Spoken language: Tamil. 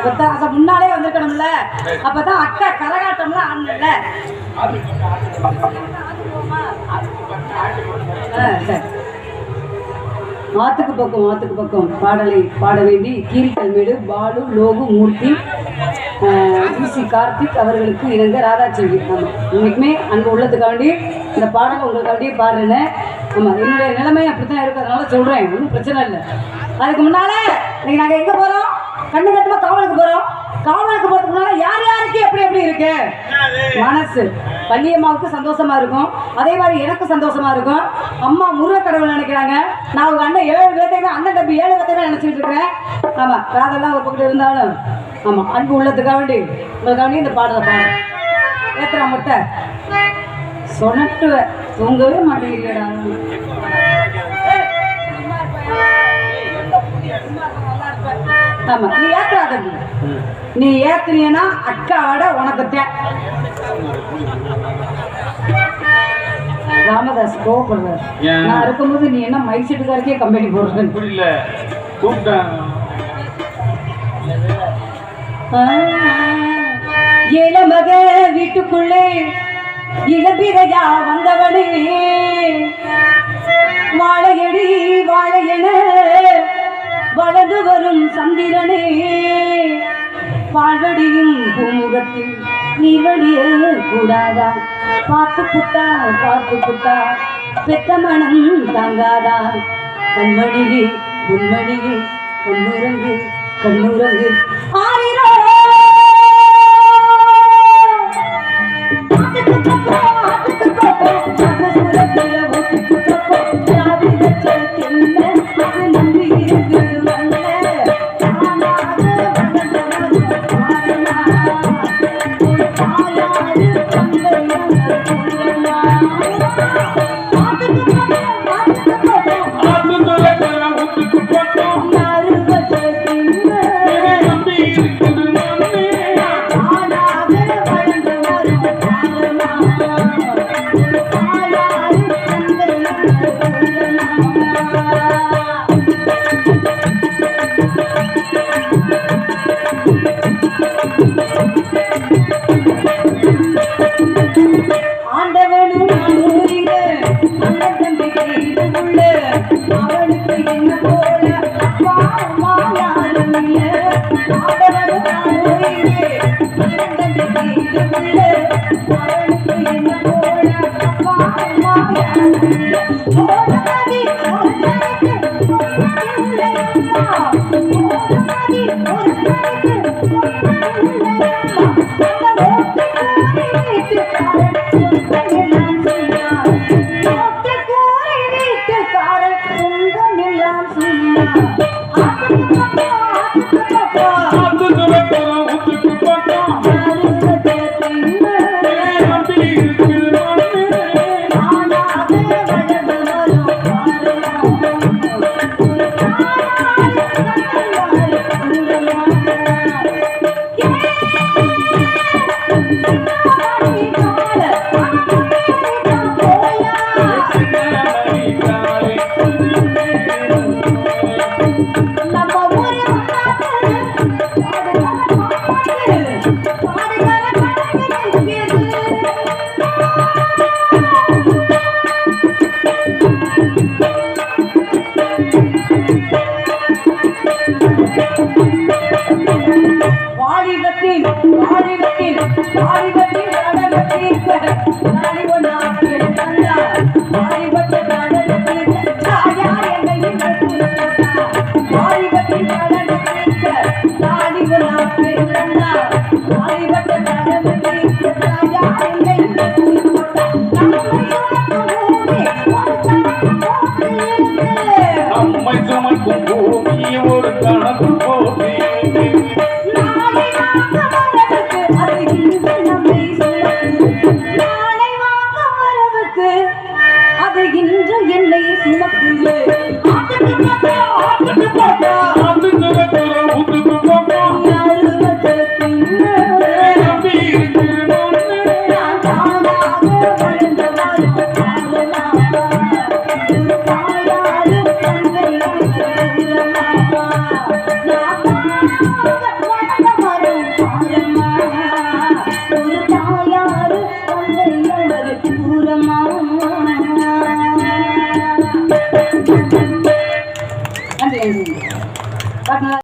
அப்பதான் அத முன்னாலே வந்திருக்கணும்ல. அப்பதான் அக்கா கரகாட்டம்லாம் ஆடணும்ல. ஆ, பக்கம் மாத்துக்கு பக்கம். பாடலை பாட வேண்டி கீரிக்கல்மேடு பாலு லோகு மூர்த்தி சி கார்த்திக் அவர்களுக்கு இணங்க ராதாச்செல்வி. ஆமாம் இன்னைக்குமே அன்பு உள்ளத்துக்காண்டி இந்த பாடலை உங்களுக்காண்டியே பாடுறேன் ஆமாம் என்னுடைய நிலைமை அப்படி தான் இருக்கிறதுனால சொல்கிறேன் ஒன்றும் பிரச்சனை இல்லை. அதுக்கு முன்னால இன்னைக்கு நாங்கள் எங்கே போகிறோம் கண்ணு கட்டுமா காவலுக்கு போகிறோம் காவலுக்கு போகிறதுக்கு முன்னால யார் யாருக்கு எப்படி எப்படி இருக்கு? மனசு. பள்ளியம்மாவுக்கு சந்தோஷமா இருக்கும். அதே மாதிரி எனக்கு சந்தோஷமா இருக்கும். அம்மா முருக கடவுள் நினைக்கிறாங்க. நான் அவங்க அண்ணன் ஏழு பேர்த்தையுமே அண்ணன் தம்பி ஏழு பேர்த்தையுமே நினைச்சிட்டு இருக்கிறேன். ஆமா காதெல்லாம் ஒரு பக்கத்து இருந்தாலும். ஆமா அன்பு உள்ளத்துக்காக வேண்டி உங்களுக்காக வேண்டி இந்த பாடலை பாடு. ஏத்துறா முட்டை. சொனட்டுவ தூங்கவே மாட்டேங்கிறடா ஆமா. நீ ஏத்துறா தம்பி நீ ஏத்துனீன்னா அக்காவோட உனக்கு தே- ராமதாஸ் கோவப்படுறார். ஏன்? நான் இருக்கும்போது நீ என்ன மைக் செட்டுக்காரக்கே கம்பெனி போடுறேன் புரியல. கூப்பிட்டேன். இளமக வீட்டுக்குள்ளே இளபிரையா வந்தவனே. வாழையடி வாழையென சந்திரனே பால்வடியும் பூமுகத்தில் நீ நீர்வடிய கூடாதா? பார்த்து புட்டா பார்த்து புட்டா பெத்த மனம் தாங்காதா? கண்மணியே உன்மணியே கண்ணுரங்கு கண்ணுரங்கு ஆயிரம் Thank you. ஒரு அம்மை சுமக்கும் பூமி ஒரு nada